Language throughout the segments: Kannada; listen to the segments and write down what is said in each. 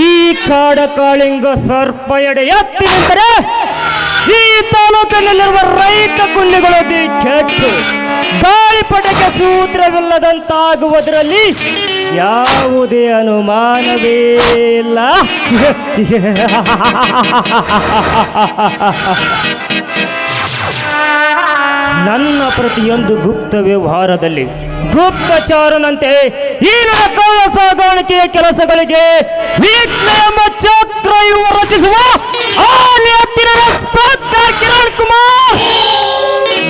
ಈ ಕಾಡ ಕಾಳಿಂಗ ಸರ್ಪ ಎಡೆ ಎತ್ತಿ ನಿಂತರೆ ಈ ತಾಲೂಕಿನಲ್ಲಿರುವ ರೈತ ಕುಂಡಿಗಳು ಕೆಟ್ಟು ಗಾಳಿಪಟಕ್ಕೆ ಸೂತ್ರವಿಲ್ಲದಂತಾಗುವುದರಲ್ಲಿ ಯಾವುದೇ ಅನುಮಾನವೇ ಇಲ್ಲ. ನನ್ನ ಪ್ರತಿಯೊಂದು ಗುಪ್ತ ವ್ಯವಹಾರದಲ್ಲಿ ಗುಪ್ತಚಾರನಂತೆ ಈ ನನ್ನ ಕಳ್ಳ ಸಾಗಾಣಿಕೆಯ ಕೆಲಸಗಳಿಗೆ ವಿಕ್ರಮ ಚಕ್ರ ರಚಿಸುವ ಕಿರಣ್ ಕುಮಾರ್.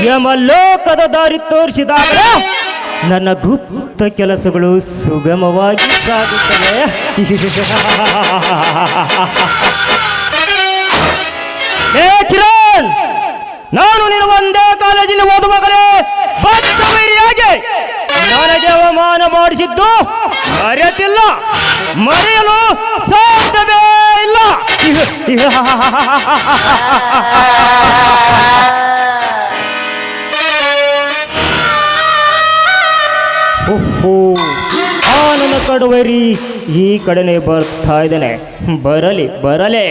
ಯಮಲೋಕದ ದಾರಿ ತೋರಿಸಿದಾಗ ನನ್ನ ಗುಪ್ತ ಕೆಲಸಗಳು ಸುಗಮವಾಗಿ ಸಾಗುತ್ತವೆ. ಏ ಕಿರಣ್! ನಾನು ನಿನ್ನ ಒಂದೇ ಕಾಲೇಜಿನ ಓದುವಾಗಲೇ ವೈರಿಯಾಗಿ ನನಗೆ ಅವಮಾನ ಮಾಡಿಸಿದ್ದು ಮರೆತಿಲ್ಲ ಮರೆಯಲು ಸಾಧ್ಯವೇ ಇಲ್ಲ. ಓಹೋ, ಆ ನನ್ನ ಕಡುವರಿ ಈ ಕಡೆನೆ ಬರ್ತಾ ಇದ್ದಾನೆ. ಬರಲಿ ಬರಲಿ.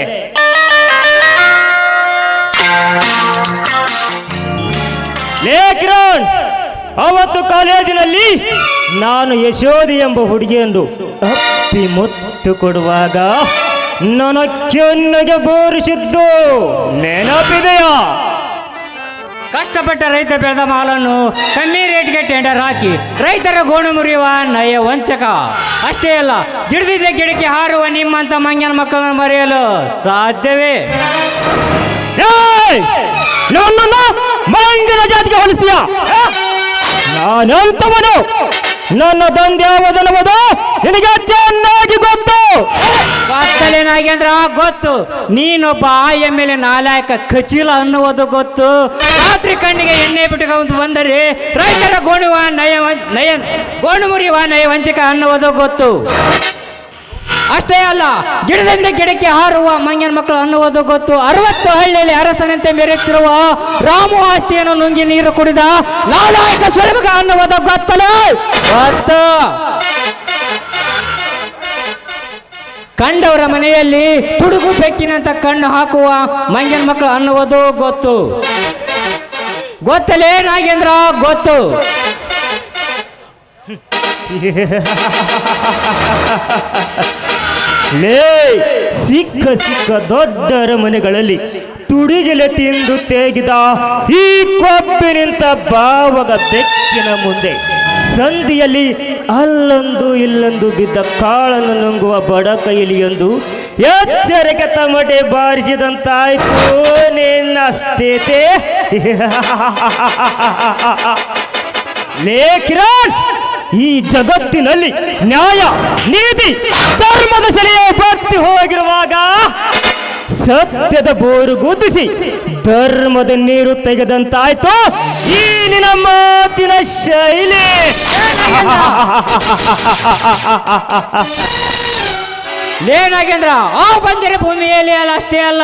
ಅವತ್ತು ಕಾಲೇಜಿನಲ್ಲಿ ನಾನು ಯಶೋಧಿ ಎಂಬ ಹುಡುಗಿಯೊಂದು ಅಪ್ಪಿ ಮುತ್ತು ಕೊಡುವಾಗ ನನ್ನ ಚೆನ್ನಗೆ ಬೋರಿಸಿದ್ದು ನೆನಪಿದೆಯಾ? ಕಷ್ಟಪಟ್ಟ ರೈತ ಬೆಳೆದ ಮಾಲನ್ನು ಕಮ್ಮಿ ರೇಟ್ಗೆ ಟೆಂಡರ್ ಹಾಕಿ ರೈತರ ಗೋಣು ಮುರಿಯುವ ನಯ ವಂಚಕ. ಅಷ್ಟೇ ಅಲ್ಲ ಗಿಡದಿದ್ದ ಗಿಡಕ್ಕೆ ಹಾರುವ ನಿಮ್ಮಂತ ಮಂಗನ ಮಕ್ಕಳನ್ನು ಮರೆಯಲು ಸಾಧ್ಯವೇ? ಮಂಗನ ಜಾತಿಗೆ ಹೋಲಿಸ್ತೀಯ? ನಾನಂತವನು. ನನ್ನ ತಂದೆ ಯಾವುದನ್ನಬಹುದು ನಿನಗೆ ಚೆನ್ನಾಗಿ ಗೊತ್ತು. ನಾಗೇಂದ್ರ ಗೊತ್ತು. ನೀನೊಬ್ಬ ಆಯ ಮೇಲೆ ನಾಲಾಯಕ ಕಚಿಲ ಅನ್ನುವುದು ಗೊತ್ತು. ರಾತ್ರಿ ಕಣ್ಣಿಗೆ ಎಣ್ಣೆ ಬಿಟ್ಟುಕೊಂಡು ಬಂದರೆ ರೈತರ ಗೋಣುವ ನಯ ಗೋಣು ಮುರಿಯುವ ನಯ ವಂಚಕ ಅನ್ನುವುದು ಗೊತ್ತು. ಅಷ್ಟೇ ಅಲ್ಲ, ಗಿಡದಿಂದ ಗಿಡಕ್ಕೆ ಹಾರುವ ಮಂಗನ ಮಕ್ಕಳು ಅನ್ನುವುದು ಗೊತ್ತು. ಅರವತ್ತು ಹಳ್ಳಿಯಲ್ಲಿ ಅರಸನಂತೆ ಮೆರೆಯುತ್ತಿರುವ ರಾಮು ಆಸ್ತಿಯನ್ನು ನುಂಗಿ ನೀರು ಕುಡಿದ ನಾಲಾಯಕ ಸುಲಭಗ ಅನ್ನುವುದು ಗೊತ್ತಲೇ? ಗೊತ್ತು ಕಂಡವರ ಮನೆಯಲ್ಲಿ ತುಡುಗು ಬೆಕ್ಕಿನಂತ ಕಣ್ಣು ಹಾಕುವ ಮಂಗನ ಮಕ್ಕಳು ಅನ್ನುವುದು ಗೊತ್ತು. ಗೊತ್ತಲೇ ನಾಗೇಂದ್ರ? ಗೊತ್ತು. ಲೇ, ಸಿಕ್ಕ ಸಿಕ್ಕ ದೊಡ್ಡ ಅರಮನೆಗಳಲ್ಲಿ ತುಡಿಗೆಲೆ ತಿಂದು ತೇಗಿದ ಈ ಕೊಬ್ಬಿನಿಂತ ಭಾವಗ ಬೆಕ್ಕಿನ ಮುಂದೆ ಸಂಧಿಯಲ್ಲಿ ಅಲ್ಲೊಂದು ಇಲ್ಲೊಂದು ಬಿದ್ದ ಕಾಳನ್ನು ನುಂಗುವ ಬಡ ಕೈಲಿಯೊಂದು ಎಚ್ಚರಿಕೆ ತಮಟೆ ಬಾರಿಸಿದಂತಾಯ್ತು ನಿನ್ನ ಸ್ಥಿತಿ. ಲೇ ಕಿರಣ್! ಈ ಜಗತ್ತಿನಲ್ಲಿ ನ್ಯಾಯ, ನೀತಿ, ಧರ್ಮದ ಸೆಲೆಯೇ ಬತ್ತಿ ಹೋಗಿರುವಾಗ ಸತ್ಯದ ಬೋರು ಗುದ್ದಿಸಿ ಧರ್ಮದ ನೀರು ತೆಗೆದಂತಾಯ್ತು. ಈ ನಿನ್ನ ಮಾತಿನ ಶೈಲಿ. ಲೇ ಅಷ್ಟೇ ಅಲ್ಲ.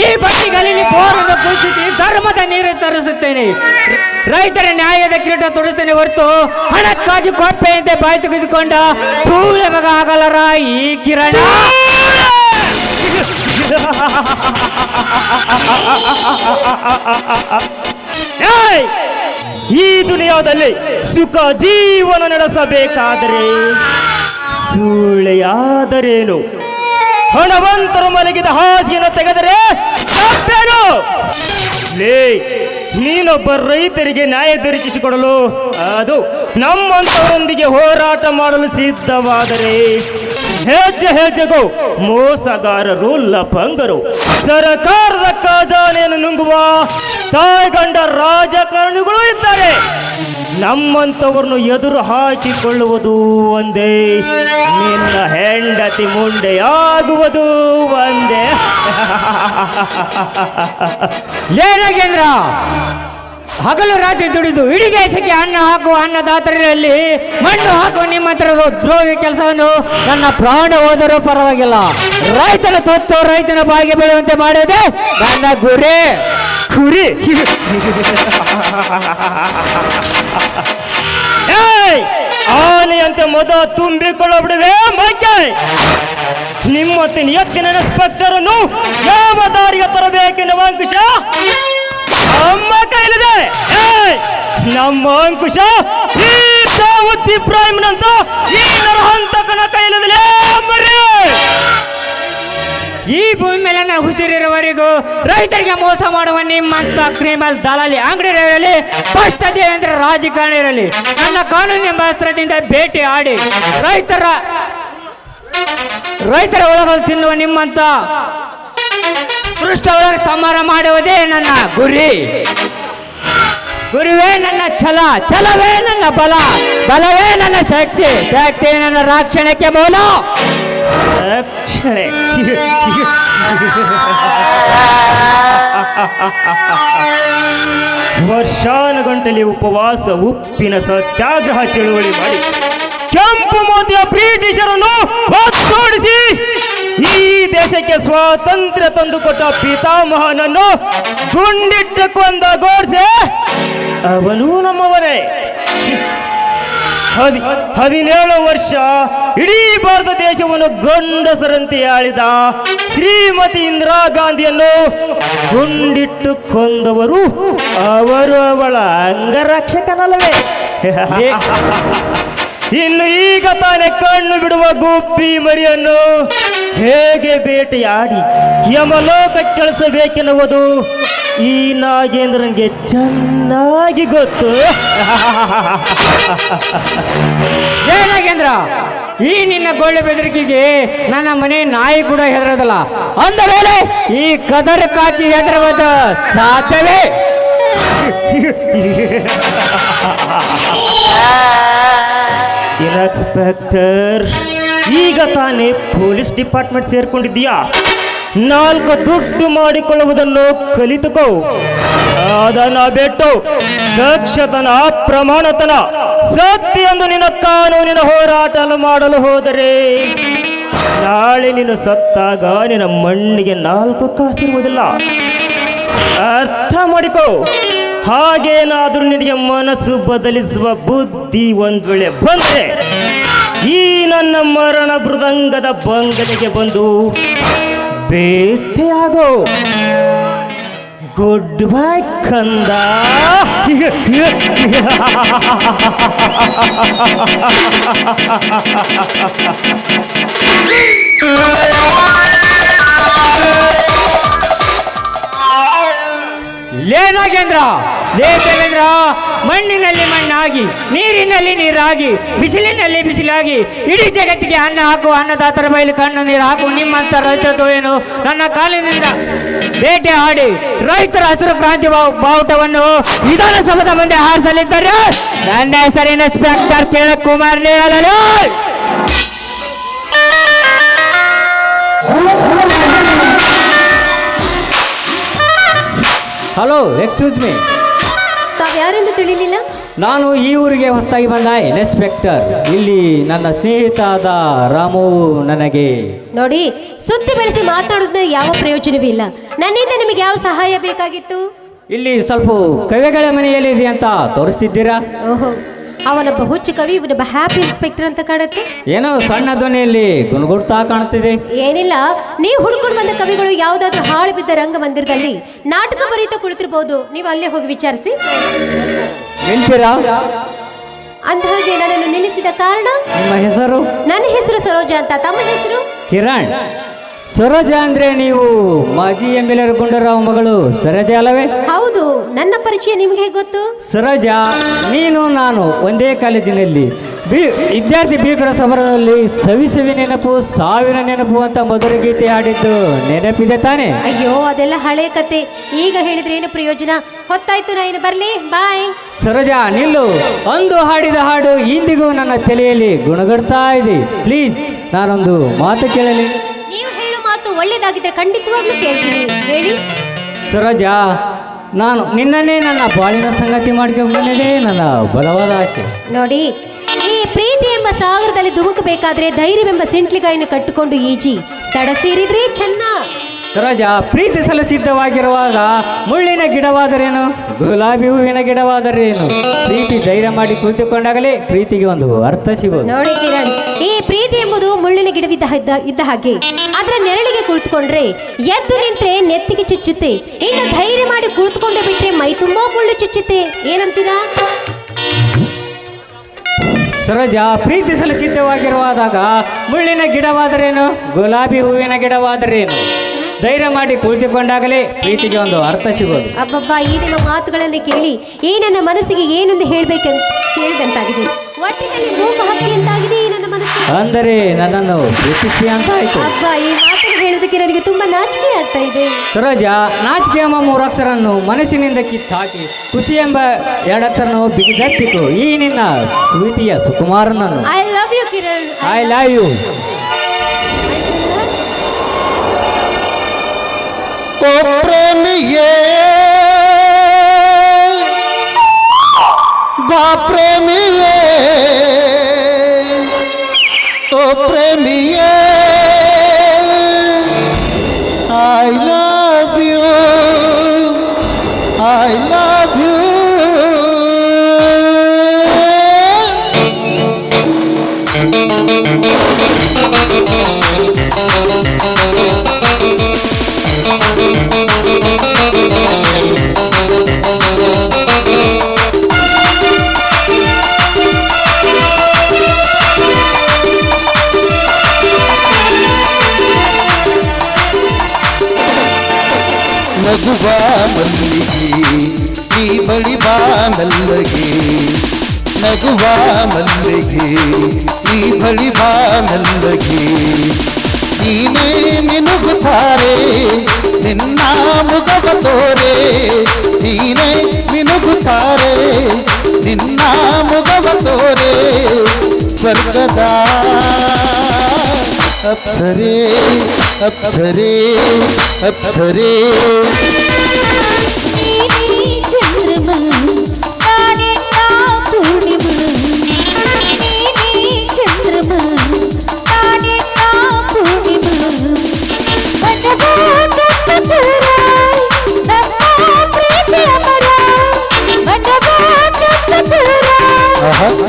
ಈ ಬಟ್ಟಿಗಳಲ್ಲಿ ಬೋರನ್ನು ಕುಸಿಸಿ ಧರ್ಮದ ನೀರು ತರಿಸುತ್ತೇನೆ. ರೈತರ, ನ್ಯಾಯದ ಕಿರೀಟ ತೊಡಿಸ್ತೇನೆ ಹೊರತು ಹಣಕ್ಕಾಗಿ ಕೊಪ್ಪೆಯಂತೆ ಬಾಯಿ ತೆಗೆದುಕೊಂಡ ಸೂರ್ಯ ಮಗ ಆಗಲರ ಈ ಕಿರಣ! ಈ ದುನಿಯಾದಲ್ಲಿ ಸುಖ ಜೀವನ ನಡೆಸಬೇಕಾದರೆ ಸೂಳೆಯಾದರೇನು? ಹಣವಂತರು ಮಲಗಿದ ಹಾಸಿಯನ್ನು ತೆಗೆದರೆ ಲೇ ನೀನೊಬ್ಬ ರೈತರಿಗೆ ನ್ಯಾಯ ದೊರಕಿಸಿಕೊಡಲು ಅದು ನಮ್ಮಂತವರೊಂದಿಗೆ ಹೋರಾಟ ಮಾಡಲು ಸಿದ್ಧವಾದರೆ. ಹೆಜ್ಜೆ ಹೆಜ್ಜೆಗೂ ಮೋಸಗಾರರು ಲಫಂಗರು ಸರ್ಕಾರದ ಖಜಾನೆಯನ್ನು ನುಂಗುವ ತಾಯ್ಗಂಡ ರಾಜಕಾರಣಿಗಳು ಇದ್ದಾರೆ. ನಮ್ಮಂಥವ್ರನ್ನು ಎದುರು ಹಾಕಿಕೊಳ್ಳುವುದು ಒಂದೇ, ನಿನ್ನ ಹೆಂಡತಿ ಮುಂಡೆಯಾಗುವುದು ಒಂದೇ. ಏನಾಗೇಂದ್ರ? ನಾಗೇಂದ್ರ ಹಗಲು ರಾತ್ರಿ ದುಡಿದು ಇಡೀ ದೇಶಕ್ಕೆ ಅನ್ನ ಹಾಕುವ ಅನ್ನದಾತರಲ್ಲಿ ಮಣ್ಣು ಹಾಕುವ ನಿಮ್ಮ ಹತ್ರದ ದ್ರೋಹಿ ಕೆಲಸವನ್ನು ನನ್ನ ಪ್ರಾಣ ಹೋದರೂ ಪರವಾಗಿಲ್ಲ. ರೈತನ ತೊತ್ತು ರೈತನ ಬಾಗಿ ಬೀಳುವಂತೆ ಮಾಡಿದೆ. ನನ್ನ ಗುರಿ. ಕುರಿ ಏಯ್ ಆನೆಯಂತೆ ಮೊದ ತುಂಬಿಕೊಳ್ಳಬಿಡುವೆ ಮೈಕೆ. ನಿಮ್ಮತ್ತಿನ ಎತ್ತಿನ ಸ್ಪಷ್ಟರನ್ನು ಯಾವ ದಾರಿಗೆ ತರಬೇಕೆನ್ನುವ ಅಂಕುಶ ನಮ್ಮ ಕೈಲಿದೆ! ನಮ್ಮ ಅಂಕುಶ ಈ ದಾವೂದ್ ಇಬ್ರಾಹಿಂನಂತ ಈ ನರಹಂತಕನ ಕೈಲಿದೆ ಮರಿ ಈ ಭೂಮಿ ಮೇಲೆ ನಾವು ಉಸಿರಿರುವವರೆಗೂ ರೈತರಿಗೆ ಮೋಸ ಮಾಡುವ ನಿಮ್ಮ ಕ್ರಿಮಿನಲ್ ದಲಾಲಿ ಅಂಗಡಿ ಇರಲಿ ಸ್ಪಷ್ಟ ದೇವೇಂದ್ರ ರಾಜಕಾರಣ ಇರಲಿ ನನ್ನ ಕಾನೂನು ಎಂಬ ಅಸ್ತ್ರದಿಂದ ಭೇಟಿ ಆಡಿ ರೈತರ ರೈತರ ಒಳಗಲು ತಿನ್ನುವ ನಿಮ್ಮಂತ ಸೃಷ್ಟ ಒಳಗೆ ಸಂಹಾರ ಮಾಡುವುದೇ ನನ್ನ ಗುರಿ. ಗುರುವೇ ನನ್ನ ಛಲ, ಛಲವೇ ನನ್ನ ಬಲ, ಬಲವೇ ನನ್ನ ಶಕ್ತಿ ಶಕ್ತಿ ನನ್ನ ರಕ್ಷಣೆಗೆ ಮೂಲ. ರಕ್ಷಣೆ. ವರ್ಷಾನುಗಂಟಲಿ ಉಪವಾಸ, ಉಪ್ಪಿನ ಸತ್ಯಾಗ್ರಹ ಚಳುವಳಿ ಮಾಡಿ ಕೆಂಪು ಮೋದಿಯ ಬ್ರಿಟಿಷರನ್ನು ಒತ್ತೋಡಿಸಿ. ಈ ದೇಶಕ್ಕೆ ಸ್ವಾತಂತ್ರ್ಯ ತಂದುಕೊಟ್ಟ ಪಿತಾಮಹನನ್ನು ಗುಂಡಿಟ್ಟು ಕೊಂದ ಗೋಡ್ಸೆ, ಅವನೂ ನಮ್ಮವರೇ ಹದಿ, ಹದಿನೇಳು ವರ್ಷ ಇಡೀ ಭಾರತ ದೇಶವನ್ನು ಗಂಡಸರಂತೆ ಆಳಿದ ಶ್ರೀಮತಿ ಇಂದಿರಾ ಗಾಂಧಿಯನ್ನು ಗುಂಡಿಟ್ಟು ಕೊಂದವರು ಅವರು ಅವಳ ಅಂಗರಕ್ಷಕನಲ್ಲವೇ. ಇನ್ನು ಈಗ ತಾನೇ ಕಣ್ಣು ಬಿಡುವ ಗುಬ್ಬಿ ಮರಿಯನ್ನು ಹೇಗೆ ಬೇಟೆಯಾಡಿ ಯಮಲೋಕ ಕೆಲಸಬೇಕೆನ್ನುವುದು ಈ ನಾಗೇಂದ್ರನಿಗೆ ಚೆನ್ನಾಗಿ ಗೊತ್ತು. ಏ ನಾಗೇಂದ್ರ ಈ ನಿನ್ನ ಗೋಳ್ಳೆ ಬೆದರಿಕೆಗೆ ನನ್ನ ಮನೆ ನಾಯಿ ಕೂಡ ಹೆದರದಲ್ಲ. ಅಂದ ಮೇಲೆ ಈ ಕದರ ಕಾಕಿ ಹೆದರುವುದು ಸಾಧ್ಯವೇ? ಇನ್ಸ್ಪೆಕ್ಟರ್ ಈಗ ತಾನೇ ಪೊಲೀಸ್ ಡಿಪಾರ್ಟ್ಮೆಂಟ್ ಸೇರ್ಕೊಂಡಿದ್ದೀಯಾ? ನಾಲ್ಕು ದುಡ್ಡು ಮಾಡಿಕೊಳ್ಳುವುದನ್ನು ಕಲಿತುಕೋ. ಅದನ್ನ ಬಿಟ್ಟು ದಕ್ಷತನ, ಪ್ರಮಾಣತನ ಸತ್ಯ ಎಂದು ನಿನ್ನ ಕಾನೂನಿನ ಹೋರಾಟ ಮಾಡಲು ಹೋದರೆ, ನಾಳೆ ನೀನು ಸತ್ತಾಗ ನಿನ್ನ ಮಣ್ಣಿಗೆ ನಾಲ್ಕು ಕಾಸಿರುವುದಿಲ್ಲ. ಅರ್ಥ ಮಾಡಿಕೋ. ಹಾಗೇನಾದ್ರೂ ನಿನಗೆ ಮನಸ್ಸು ಬದಲಿಸುವ ಬುದ್ಧಿ ಒಂದು ವೇಳೆ ಬಂದೆ ಈ ನನ್ನ ಮರಣ ಮೃದಂಗದ ಬಂಗಲೆಗೆ ಬಂದು ಭೇಟಿಯಾಗೋ ಗುಡ್ ಬೈ ಕಂದ. ಲೇ ನಾಗೇಂದ್ರ ಲೇ ದೇವೇಂದ್ರ, ಮಣ್ಣಿನಲ್ಲಿ ಮಣ್ಣಾಗಿ, ನೀರಿನಲ್ಲಿ ನೀರಾಗಿ, ಬಿಸಿಲಿನಲ್ಲಿ ಬಿಸಿಲಾಗಿ, ಇಡೀ ಜಗತ್ತಿಗೆ ಅನ್ನ ಹಾಕು, ಅನ್ನದಾತರ ಬಯಲು ಕಣ್ಣು ನೀರು ಹಾಕು, ನಿಮ್ಮಂತ ರೈತದ್ದು ಏನು? ನನ್ನ ಕಾಲಿನಿಂದ ಬೇಟೆ ಆಡಿ ರೈತರ ಹಸಿರು ಕ್ರಾಂತಿ ಬಾವು- ಬಾವುಟವನ್ನು ವಿಧಾನಸಭದ ಮುಂದೆ ಹಾರಿಸಲಿದ್ದಾರೆ. ನನ್ನ ಹೆಸರಿನ ಸ್ಪೆಕ್ಟರ್ ಕುಮಾರ್ ನೇರಲಲು ಹಲೋ ಎಕ್ಸ್ಕ್ಯೂಸ್ ಮೀ ತಾವ್ಯಾರೆಂದು ತಿಳಿಲಿಲ್ಲ? ನಾನು ಈ ಊರಿಗೆ ಹೊಸದಾಗಿ ಬಂದ ಇನ್ಸ್ಪೆಕ್ಟರ್ ಇಲ್ಲಿ ನನ್ನ ಸ್ನೇಹಿತ ಆದ ರಾಮು ನನಗೆ. ನೋಡಿ ಸುದ್ದಿ ಬೆಳೆಸಿ ಮಾತನಾಡೋದ್ರಿಂದ ಯಾವ ಪ್ರಯೋಜನವಿಲ್ಲ ನನ್ನಿಂದ ನಿಮಗೆ ಯಾವ ಸಹಾಯ ಬೇಕಾಗಿತ್ತು? ಇಲ್ಲಿ ಸ್ವಲ್ಪ ಕವಿಗಳ ಮನೆಯಲ್ಲಿದೆ ಅಂತ ತೋರಿಸ್ತಿದ್ದೀರಾ? ಓಹೋ. ಅವನೊಬ್ಬ ಹುಚ್ಚು ಕವಿ ಇವನೊಬ್ಬ ಹ್ಯಾಪಿ ಇನ್ಸ್ಪೆಕ್ಟರ್ ಅಂತ ಕಾಣುತ್ತೆ. ಏನೋ ಸಣ್ಣ ಧ್ವನಿಯಲ್ಲಿ ಗುಣಗುಡ್ತಾ ಕಾಣ್ತಿದೆ. ಏನಿಲ್ಲ ನೀವು ಹುಡ್ಕೊಂಡು ಬಂದ ಕವಿಗಳು ಯಾವುದಾದ್ರೂ ಹಾಳು ಬಿದ್ದ ರಂಗಮಂದಿರದಲ್ಲಿ ನಾಟಕ ಬರೀತಾ ಕುಳಿತಿರ್ಬೋದು. ನೀವು ಅಲ್ಲೇ ಹೋಗಿ ವಿಚಾರಿಸಿ. ನಿಲ್ತೀರಾ ಅಂದ ಹಾಗೆ ನನ್ನನ್ನು ನಿಲ್ಲಿಸಿದ ಕಾರಣ? ನಿಮ್ಮ ಹೆಸರು? ನನ್ನ ಹೆಸರು ಸರೋಜ ಅಂತ. ತಮ್ಮ ಹೆಸರು? ಕಿರಣ್. ಸರೋಜ ಅಂದ್ರೆ ನೀವು ಮಾಜಿ ಎಂ ಎಲ್ ಗುಂಡರಾವ್ ಮಗಳು. ಸರೋಜ ಅಲ್ಲವೇ? ಹೌದು ನನ್ನ ಪರಿಚಯ ನಿಮ್ಗೆ ಹೇಗೆ ಗೊತ್ತು? ಸರೋಜ ನೀನು ನಾನು ಒಂದೇ ಕಾಲೇಜಿನಲ್ಲಿ. ಬಿ ವಿದ್ಯಾರ್ಥಿ ಬೀಕರ ಸಮರದಲ್ಲಿ ಸವಿ ಸವಿ ನೆನಪು ಸಾವಿರ ನೆನಪು ಅಂತ ಮಧುರ ಗೀತೆ ಹಾಡಿದ್ದು ನೆನಪಿದೆ ತಾನೆ? ಅಯ್ಯೋ ಅದೆಲ್ಲ ಹಳೆ ಕತೆ. ಈಗ ಹೇಳಿದ್ರೆ ಏನು ಪ್ರಯೋಜನ? ಹೊತ್ತಾಯ್ತು ನಾ ಇನ್ನು ಬರ್ಲಿ ಬಾಯ್. ಸರೋಜ ನಿಲ್ಲು. ಅಂದು ಹಾಡಿದ ಹಾಡು ಇಂದಿಗೂ ನನ್ನ ತಲೆಯಲ್ಲಿ ಗುಣಗಡ್ತಾ ಇದೆ. ಪ್ಲೀಸ್ ನಾನೊಂದು ಮಾತು ಕೇಳಲಿ. ಹೇಳೋ ಒಳ್ಳೇದಾಗಿದ್ರೆ ಖಂಡಿತವಾಗ್ಲೂ ಕೇಳ್ತೀನಿ. ಹೇಳಿ? ಸರೋಜಾ ನಾನು ನಿನ್ನನ್ನೇ ನನ್ನ ಬಾಳಿನ ಸಂಗತಿ ಮಾಡ್ಕೊಂಡು ನನ್ನ ಬಲವಾದ ಆಸೆ. ನೋಡಿ ಈ ಪ್ರೀತಿ ಎಂಬ ಸಾಗರದಲ್ಲಿ ಧುಮುಕಬೇಕಾದ್ರೆ ಧೈರ್ಯವೆಂಬ ಸಿಂಟ್ಲಿಗಾಯನ್ನು ಕಟ್ಟಿಕೊಂಡು ಈಜಿ. ತಡ ಸೇರಿದ್ರೆ ಚೆನ್ನ. ಸರೋಜ ಪ್ರೀತಿಸಲು ಸಿದ್ಧವಾಗಿರುವಾಗ ಮುಳ್ಳಿನ ಗಿಡವಾದರೇನು? ಗುಲಾಬಿ ಹೂವಿನ ಗಿಡವಾದರೇನು? ಪ್ರೀತಿ ಧೈರ್ಯ ಮಾಡಿ ಕುಳಿತುಕೊಂಡಾಗಲೇ ಪ್ರೀತಿಗೆ ಒಂದು ಅರ್ಥ ಸಿಗೋದು. ನೋಡಿ ಕಿರಣ್ ಈ ಪ್ರೀತಿ ಎಂಬುದು ಮುಳ್ಳಿನ ಗಿಡವಿದ್ದ ಇದ್ದ- ಇದ್ದ ಹಾಗೆ. ಅದರ ನೆರಳಿಗೆ ಕುಳಿತುಕೊಂಡ್ರೆ ಎದ್ದು ನಿಂತ್ರೆ ನೆತ್ತಿಗೆ ಚುಚ್ಚುತ್ತೆ. ಇನ್ನು ಧೈರ್ಯ ಮಾಡಿ ಕುಳಿತುಕೊಂಡು ಬಿಟ್ರೆ ಮೈ ತುಂಬಾ ಮುಳ್ಳು ಚುಚ್ಚುತ್ತೆ. ಏನಂತೀರಾ? ಸರೋಜ ಪ್ರೀತಿಸಲು ಸಿದ್ಧವಾಗಿರುವಾಗ ಮುಳ್ಳಿನ ಗಿಡವಾದರೇನು? ಗುಲಾಬಿ ಹೂವಿನ ಗಿಡವಾದರೇನು? ಧೈರ್ಯ ಮಾಡಿ ಕುಳಿತುಕೊಂಡಾಗಲೇ ಪ್ರೀತಿಗೆ ಒಂದು ಅರ್ಥ ಸಿಗೋದು. ಅಬ್ಬಬ್ಬ ಈ ನಿಮ್ಮ ಮಾತುಗಳನ್ನು ಕೇಳಿ ಈ ನನ್ನ ಮನಸ್ಸಿಗೆ ಏನೆಂದು ಹೇಳಬೇಕೆಂದು ಕೇಳಿದಂತಾಗಿದೆ. ಒಟ್ಟಿನಲ್ಲಿ ಈ ನನ್ನ ಮನಸ್ಸು. ಅಂದರೆ ನನ್ನನ್ನು ಪ್ರೀತಿಸಿ ಅಂತ ಆಯ್ತು. ಅಬ್ಬ ಈ ಮಾತನ್ನು ಹೇಳೋದಕ್ಕೆ ನನಗೆ ತುಂಬಾ ನಾಚಿಕೆ ಆಗ್ತಾ ಇದೆ. ಸರೋಜ ನಾಚಿಕೆ ಎಂಬ ಮೂರಕ್ಷರನ್ನು ಮನಸ್ಸಿನಿಂದ ಕಿತ್ತಾಕಿ ಖುಷಿ ಎಂಬ ಎರಡತ್ತನ್ನು ಬಿಗಿದಪ್ಪಿತು ಈ ನಿನ್ನ ಪ್ರೀತಿಯ ಸುಕುಮಾರನನ್ನು. I love you Kiran. I love you ও প্রেম বা প্রেম ও প্রেম I love you I love you Thank you. ನೀ ಬಳಿ ಬಾ ನಗುವ ಮಲ್ಲಿಗೆ ಈ ಬಳಿ ಬಾ ಮೆಲ್ಲಗೆ ನೀನೇ ನಿನ್ನ ನೀನೇ ಮಿನುಗುತ್ತಾರೆ ನಿನ್ನ ಮುಗವ ತೋರೆ ಸ್ವರ್ಗದ ಅಪ್ಸರೆ ಅಪ್ಸರೆ ಅಪ್ಸರೆ. ಆಹಾ.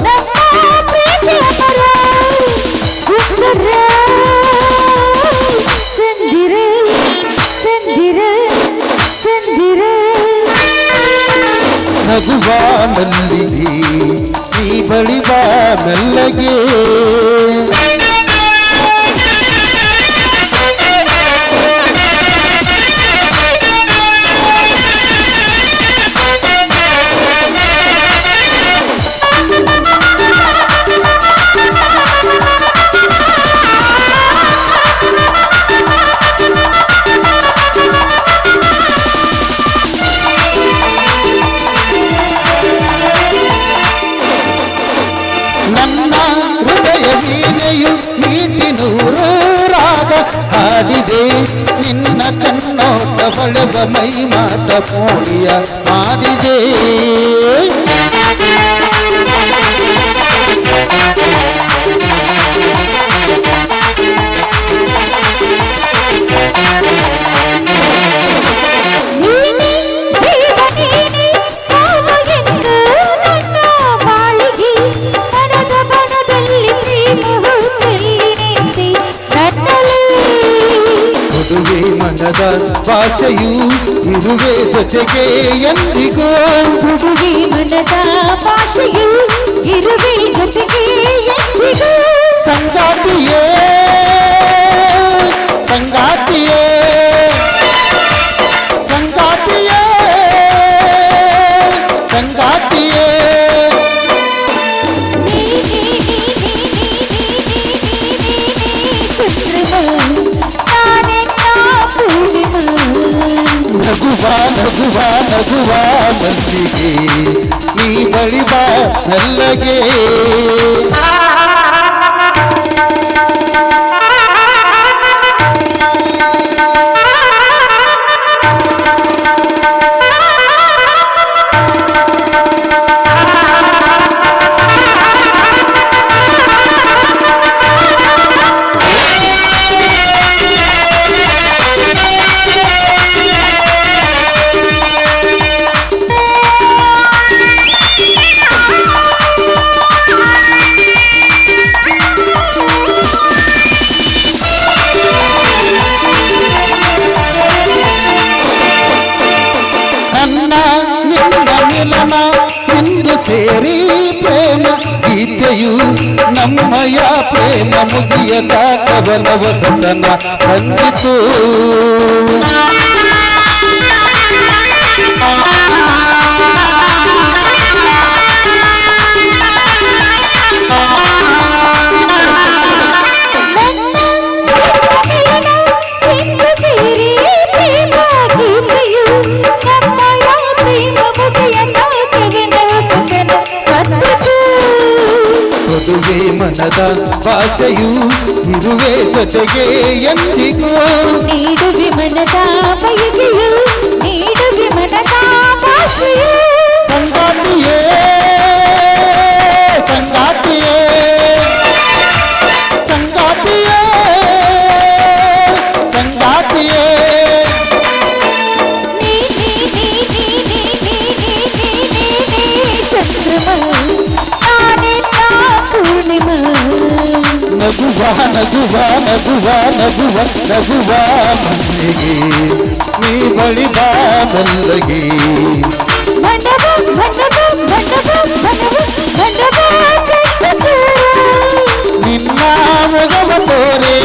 ನಗುವ ಮಲ್ಲಿಗೆ ನೀ ಬಳಿ ಮಾತ ಮೋಡಿಯ ಭಾಷೆಯು ಇರುವೆ ಜೊತೆಗೆ ಎಂದಿಗೂ ಹುಡುಗಿ ಮನದ ಭಾಷೆಯು ಇರುವೆ ಜೊತೆಗೆ ಎಂದಿಗೂ ನಗುವ ನಗುವ ನೀ ಬಳಿ ಬಾ ಸಂಗೀತ ಕವನ ವಸತನ ಬಂದಿತು ಮನದ ಭಾಷೆಯು ಇರುವೆ ಜೊತೆಗೆ ಎಂದಿಗೂ ನೀಡುವೆ ಮನದ ಬಯಕೆಯು ನೀಡುವೆ ಮನದ ಭಾಷೆಯು ಸಂಗಾತಿಯೇ ಸಂಗಾತಿಯೇ ಸಂಗಾತಿಯೇ ಸಂಗಾತಿಯೇ ನಗುವ ನಗುವ ನಗುವ ನಗುವ ಮಲ್ಲಿಗೆ ನೀ ಬಳಿ ಬಾ ನಿನ್ನ ಮುಗವ ತೋರೆ.